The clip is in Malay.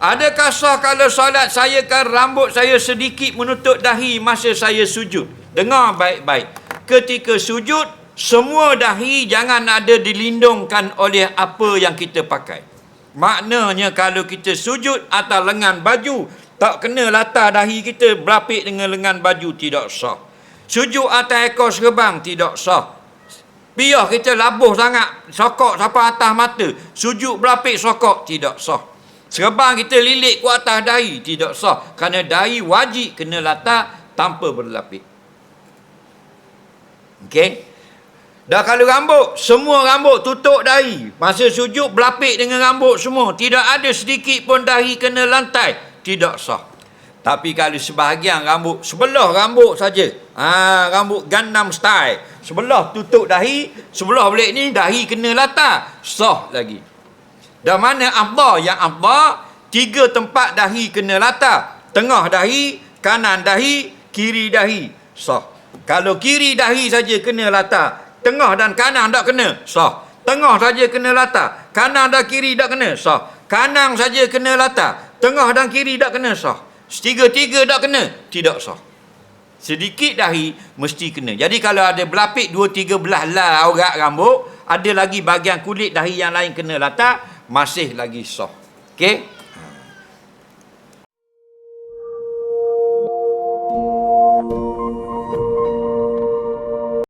Adakah sah kalau solat saya kan rambut saya sedikit menutup dahi masa saya sujud? Dengar baik-baik. Ketika sujud, semua dahi jangan ada dilindungkan oleh apa yang kita pakai. Maknanya kalau kita sujud atas lengan baju, tak kena latar dahi kita berapik dengan lengan baju, tidak sah. Sujud atas ekor serbang, tidak sah. Biar kita labuh sangat, sokok sampai atas mata. Sujud berapik sokok, tidak sah. Serbang kita lilit ke atas dahi, tidak sah. Kerana dahi wajib kena latar tanpa berlapik. Okey? Dah kalau rambut, semua rambut tutup dahi. Masa sujud berlapik dengan rambut semua. Tidak ada sedikit pun dahi kena lantai. Tidak sah. Tapi kalau sebahagian rambut, sebelah rambut saja. Ha, rambut Gundam style. Sebelah tutup dahi, sebelah balik ni dahi kena latar. Sah lagi. Dan mana afdal? Yang afdal, tiga tempat dahi kena latar. Tengah dahi, kanan dahi, kiri dahi. Sah. Kalau kiri dahi saja kena latar. Tengah dan kanan tak kena. Sah. Tengah saja kena latar. Kanan dan kiri tak kena. Sah. Kanan saja kena latar. Tengah dan kiri tak kena. Sah. Setiga-tiga tak kena. Tidak sah. Sedikit dahi mesti kena. Jadi kalau ada berlapik dua tiga belah lah aurat rambut, ada lagi bahagian kulit dahi yang lain kena latar, masih lagi sah. Okey?